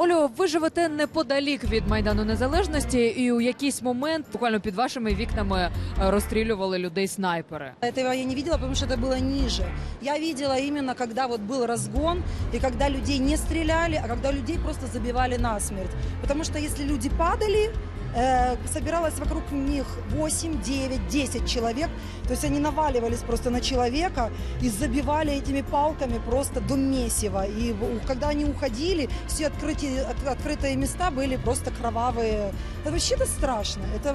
Олю, ви живете неподалік від майдану незалежності, і у якийсь момент буквально під вашими вікнами е, розстрілювали людей снайпери. Этого я не видела, потому что это было ниже. Я видела именно, когда вот был разгон, и когда людей не стреляли, а когда людей просто забивали насмерть. Потому что если люди падали, э, собиралось вокруг них 8, 9, 10 человек. То есть они наваливались просто на человека и забивали этими палками просто до месива. И в- когда они уходили, все открытые, от- открытые места были просто кровавые. Это вообще-то страшно. Это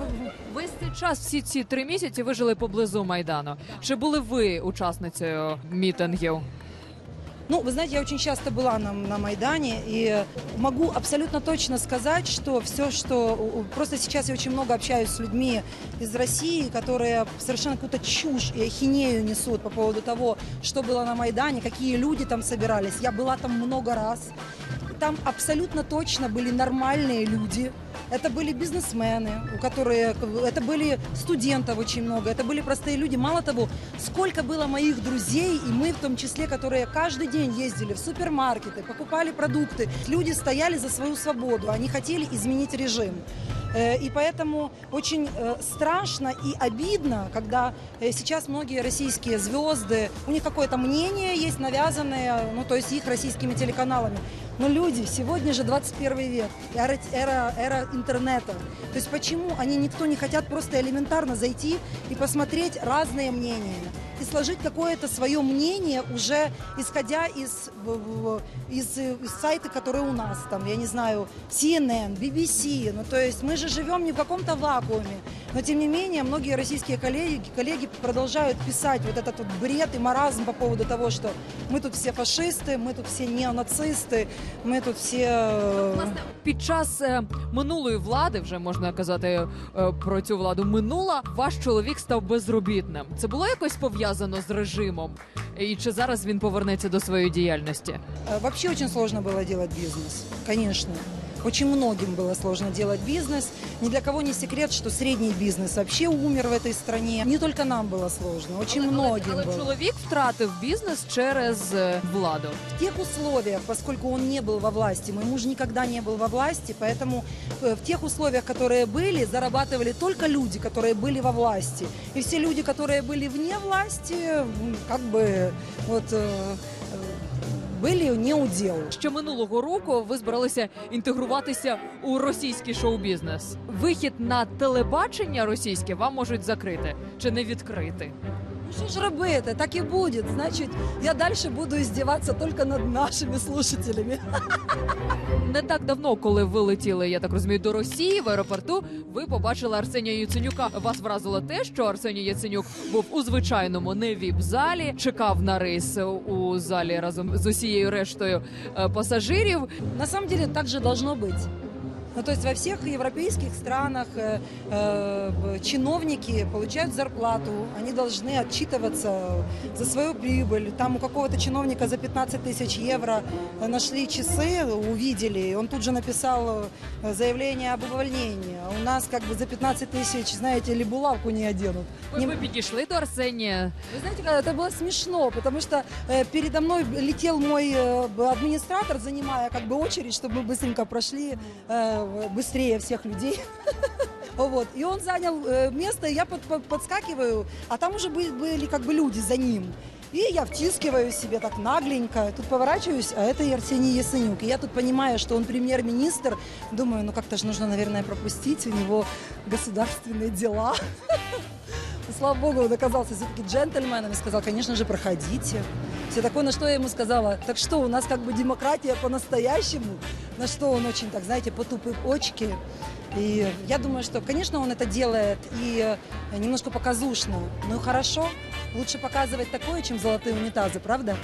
Весь цей час, всі ці три місяці, ви жили поблизу майдану. Чи були ви учасницею мітингів? Ну, вы знаете, я очень часто была на, на Майдане и могу абсолютно точно сказать, что все, что... Просто сейчас я очень много общаюсь с людьми из России, которые совершенно какую-то чушь и ахинею несут по поводу того, что было на Майдане, какие люди там собирались. Я была там много раз. Там абсолютно точно были нормальные люди. Это были бизнесмены, у которые, это были студентов очень много, это были простые люди. Мало того, сколько было моих друзей, и мы в том числе, которые каждый день ездили в супермаркеты, покупали продукты. Люди стояли за свою свободу, они хотели изменить режим. Э, И поэтому очень э, страшно и обидно, когда э, сейчас многие российские звезды, у них какое-то мнение есть навязанное, ну то есть их российскими телеканалами. Но люди, сегодня же 21 век, эра, эра, эра интернета. То есть почему они никто не хотят просто элементарно зайти и посмотреть разные мнения? И сложить какое-то свое мнение уже исходя из, из, из сайта, которые у нас, там, я не знаю, CNN, BBC. Ну, то есть мы же живем не в каком-то вакууме. Но тем не менее, многие российские коллеги, коллеги продолжают писать вот этот вот бред и маразм по поводу того, что мы тут все фашисты, мы тут все неонацисты, мы тут все... э, Власне, під час е, минулої влади, вже можна казати е, про цю владу, минула ваш чоловік став безробітним. Це було якось пов'язано з режимом? І чи зараз він повернеться до своєї діяльності? Э, Вообще очень сложно было делать бизнес, конечно. Очень многим было сложно делать бизнес. Ни для кого не секрет, что средний бизнес вообще умер в этой стране. Не только нам было сложно, очень але, многим але было. чоловік втратив бізнес через е, владу. В тех условиях, поскольку он не был во власти, мой муж никогда не был во власти, поэтому э, в тех условиях, которые были, зарабатывали только люди, которые были во власти. И все люди, которые были вне власти, как бы вот э, э, были не у дел. Ще минулого року ви збиралися інтегруватися у російський шоу-бізнес. Вихід на телебачення російське вам можуть закрити чи не відкрити. Ну что ж робити, так и будет. Значит, я дальше буду издеваться только над нашими слушателями. Не так давно, коли ви летіли, я так розумію, до Росії в аеропорту, ви побачили Арсенія Яценюка. Вас вразило те, що Арсеній Яценюк був у звичайному не віп залі, чекав на рейс у залі разом з усією рештою е, пасажирів. На самом деле так же должно быть. Ну, то есть во всех европейских странах э, э, чиновники получают зарплату, они должны отчитываться за свою прибыль. Там у какого-то чиновника за 15 тысяч евро э, нашли часы, увидели, и он тут же написал э, заявление об увольнении. А у нас как бы за 15 тысяч, знаете, ли булавку не оденут. Ось Не- ви підійшли до Арсенія. Вы знаете, как это было смешно, потому что э, передо мной летел мой э, б- администратор, занимая как бы очередь, чтобы мы быстренько прошли э, быстрее всех людей. Вот. И он занял э, место, я под- под- подскакиваю, а там уже были, были как бы люди за ним. И я втискиваю себе так нагленько, тут поворачиваюсь, а это и Арсений Яценюк. И я тут понимаю, что он премьер-министр, думаю, ну как-то же нужно, наверное, пропустить, у него государственные дела. Слава богу, он оказался все-таки джентльменом и сказал, конечно же, проходите. Все такое, на что я ему сказала, так что, у нас как бы демократия по-настоящему. На что он очень, так знаете, потупив очки. И я думаю, что, конечно, он это делает и э, немножко показушно. И хорошо, лучше показывать такое, чем золотые унитазы, правда?